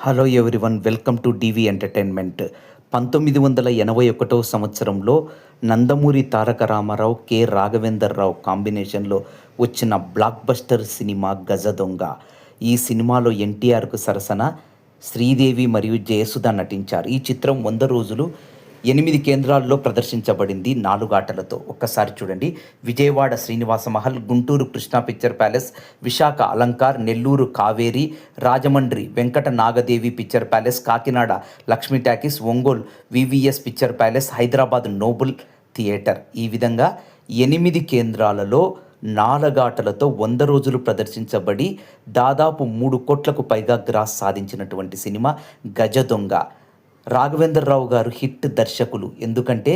Hello everyone welcome to DV entertainment పంతొమ్మిది వందల ఎనభై ఒకటో సంవత్సరంలో నందమూరి తారక రామారావు కె. రాఘవేందర్ రావు కాంబినేషన్లో వచ్చిన బ్లాక్ బస్టర్ సినిమా గజ దొంగ. ఈ సినిమాలో ఎన్టీఆర్కు సరసన శ్రీదేవి మరియు జయసుధ నటించారు. ఈ చిత్రం వంద రోజులు ఎనిమిది కేంద్రాల్లో ప్రదర్శించబడింది నాలుగు ఆటలతో. ఒక్కసారి చూడండి. Vijayawada Srinivasa Mahal Guntur Krishna picture palace Visakha Alankar Nellore Kaveri Rajahmundry Venkata Nagadevi picture palace Kakinada Lakshmi talkies Ongole VVS picture palace Hyderabad noble theatre. ఈ విధంగా ఎనిమిది కేంద్రాలలో నాలుగాటలతో వంద రోజులు ప్రదర్శించబడి దాదాపు మూడు కోట్లకు పైగా గ్రాస్ సాధించినటువంటి సినిమా గజ దొంగ. రాఘవేంద్రరావు గారు హిట్ దర్శకులు. ఎందుకంటే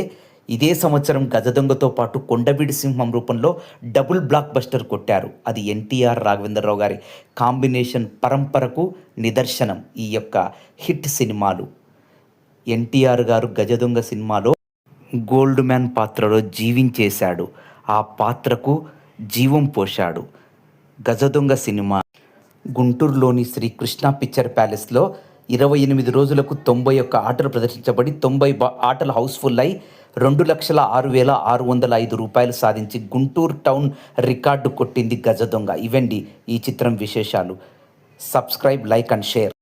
ఇదే సంవత్సరం గజదొంగతో పాటు కొండవీడి సింహం రూపంలో డబుల్ బ్లాక్ బస్టర్ కొట్టారు. అది ఎన్టీఆర్ రాఘవేంద్రరావు గారి కాంబినేషన్ పరంపరకు నిదర్శనం ఈ యొక్క హిట్ సినిమాలు. ఎన్టీఆర్ గారు గజదొంగ సినిమాలో గోల్డ్ మ్యాన్ పాత్రలో జీవించేశాడు. ఆ పాత్రకు జీవం పోశాడు. గజదొంగ సినిమా గుంటూరులోని శ్రీకృష్ణ పిక్చర్ ప్యాలెస్లో ఇరవై ఎనిమిది రోజులకు తొంభై ఒక్క ఆటలు ప్రదర్శించబడి తొంభై ఆటలు హౌస్ఫుల్ అయి రెండు లక్షల ఆరు వేల ఆరు వందల ఐదు రూపాయలు సాధించి గుంటూరు టౌన్ రికార్డు కొట్టింది గజదొంగ ఇవండి ఈ చిత్రం విశేషాలు. Subscribe like and share.